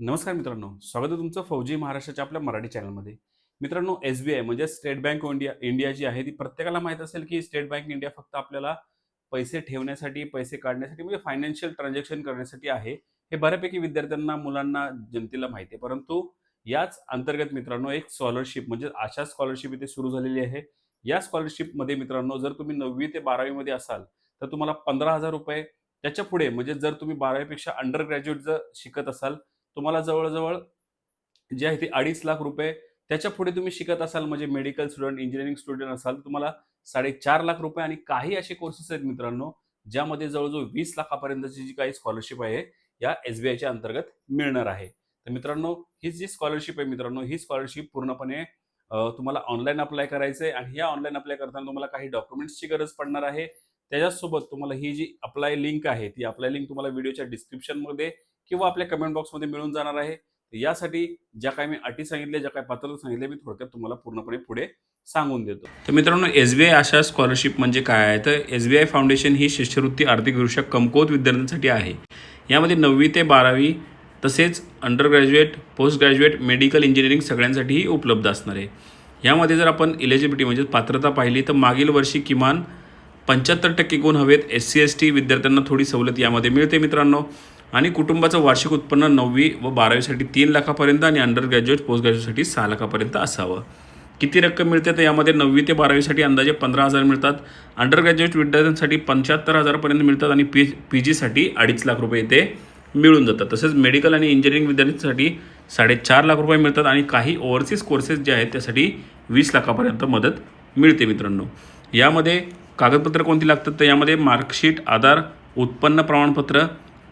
नमस्कार मित्रांनो स्वागत आहे तुमचं फौजी महाराष्ट्राच्या आपल्या मराठी चॅनलमध्ये. मित्रांनो एस बी आय म्हणजे State Bank of India India जी आहे ती प्रत्येकाला माहीत असेल की स्टेट बँक इंडिया फक्त आपल्याला पैसे ठेवण्यासाठी पैसे काढण्यासाठी म्हणजे फायनान्शियल ट्रान्झॅक्शन करण्यासाठी आहे. हे बऱ्यापैकी विद्यार्थ्यांना मुलांना जनतेला माहिती आहे. परंतु याच अंतर्गत मित्रांनो एक स्कॉलरशिप म्हणजे अशा स्कॉलरशिप इथे सुरू झालेली आहे. या स्कॉलरशिपमध्ये मित्रांनो जर तुम्ही नववी ते बारावीमध्ये असाल तर तुम्हाला पंधरा हजार रुपये त्याच्या पुढे म्हणजे जर तुम्ही बारावीपेक्षा अंडर ग्रॅज्युएट जर शिकत असाल तुम्हाला जवळजवळ जे आहे ते अडीच लाख रुपये त्याच्या पुढे तुम्ही शिकत असाल म्हणजे मेडिकल स्टुडंट इंजिनिअरिंग स्टुडंट असाल तुम्हाला साडेचार लाख रुपये आणि काही असे कोर्सेस आहेत मित्रांनो ज्यामध्ये जवळजवळ वीस लाखापर्यंतची जी काही स्कॉलरशिप आहे या एस बी आयच्या अंतर्गत मिळणार आहे. तर मित्रांनो ही जी स्कॉलरशिप आहे मित्रांनो ही स्कॉलरशिप पूर्णपणे तुम्हाला ऑनलाईन अप्लाय करायचं आहे आणि या ऑनलाईन अप्लाय करताना तुम्हाला काही डॉक्युमेंट्सची गरज पडणार आहे. त्याच्यासोबत तुम्हाला ही जी अप्लाय लिंक आहे ती अप्लाय लिंक तुम्हाला व्हिडिओच्या डिस्क्रिप्शनमध्ये किंवा आपल्या कमेंट बॉक्समध्ये मिळून जाणार आहे. यासाठी ज्या काही मी अटी सांगितल्या ज्या काही पात्रता सांगितल्या मी थोडक्यात तुम्हाला पूर्णपणे पुढे सांगून देतो. तर मित्रांनो S B I Asha scholarship म्हणजे काय आहे? तर एस बी आय फाउंडेशन ही शिष्यवृत्ती आर्थिकदृष्ट्या कमकुवत विद्यार्थ्यांसाठी आहे. यामध्ये नववी ते बारावी तसेच under graduate post graduate medical engineering सगळ्यांसाठीही उपलब्ध असणार आहे. यामध्ये जर आपण इलिजिबिलिटी म्हणजे पात्रता पाहिली तर मागील वर्षी किमान पंच्याहत्तर टक्के गुण हवेत एस सी एस टी विद्यार्थ्यांना थोडी सवलत यामध्ये मिळते मित्रांनो. आणि कुटुंबाचं वार्षिक उत्पन्न नववी व बारावीसाठी तीन लाखापर्यंत आणि अंडर ग्रॅज्युएट पोस्ट ग्रॅज्युएटसाठी सहा लाखापर्यंत असावं. किती रक्कम मिळते तर यामध्ये नववी ते बारावीसाठी अंदाजे पंधरा हजार मिळतात. अंडर ग्रॅज्युएट विद्यार्थ्यांसाठी पंच्याहत्तर हजारपर्यंत मिळतात आणि पी पी जीसाठी अडीच लाख रुपये ते मिळून जातात. तसेच मेडिकल आणि इंजिनिअरिंग विद्यार्थ्यांसाठी साडेचार लाख रुपये मिळतात आणि काही ओव्हरसीज कोर्सेस जे आहेत त्यासाठी वीस लाखापर्यंत मदत मिळते मित्रांनो. यामध्ये कागदपत्र कोणती लागतात तर यामध्ये मार्कशीट आधार उत्पन्न प्रमाणपत्र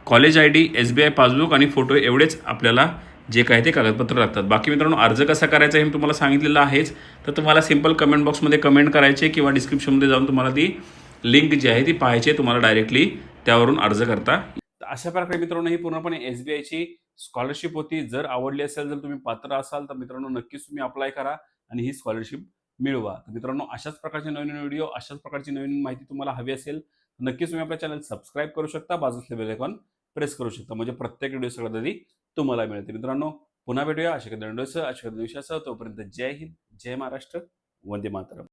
college I D S B I passbook आणि फोटो एवढेच आपल्याला जे काय ते कागदपत्र लागतात बाकी मित्रांनो अर्ज कसा करायचा हे मी तुम्हाला सांगितलेलं आहेच. तर तुम्हाला सिंपल कमेंट बॉक्समध्ये कमेंट करायचे किंवा डिस्क्रिप्शनमध्ये जाऊन तुम्हाला ती लिंक जी आहे ती पाहायची आहे. तुम्हाला डायरेक्टली त्यावरून अर्ज करता अशा प्रकारे मित्रांनो ही पूर्णपणे एस बी आयची स्कॉलरशिप होती. जर आवडली असेल जर तुम्ही पात्र असाल तर मित्रांनो नक्कीच तुम्ही अप्लाय करा आणि ही स्कॉलरशिप मिळवा. तर मित्रांनो अशाच प्रकारचे नवीन नवीन व्हिडिओ अशाच प्रकारची नवीन माहिती तुम्हाला हवी असेल तर नक्कीच तुम्ही आपल्या चॅनल सबस्क्राईब करू शकता. बाजूसले बेल आयकॉन प्रेस करू शकता. म्हणजे प्रत्येक व्हिडिओ सगळ्यात आधी तुम्हाला मिळते मित्रांनो पुन्हा भेटूया. अशा काही अशा तोपर्यंत जय हिंद जय महाराष्ट्र वंदे मातरम.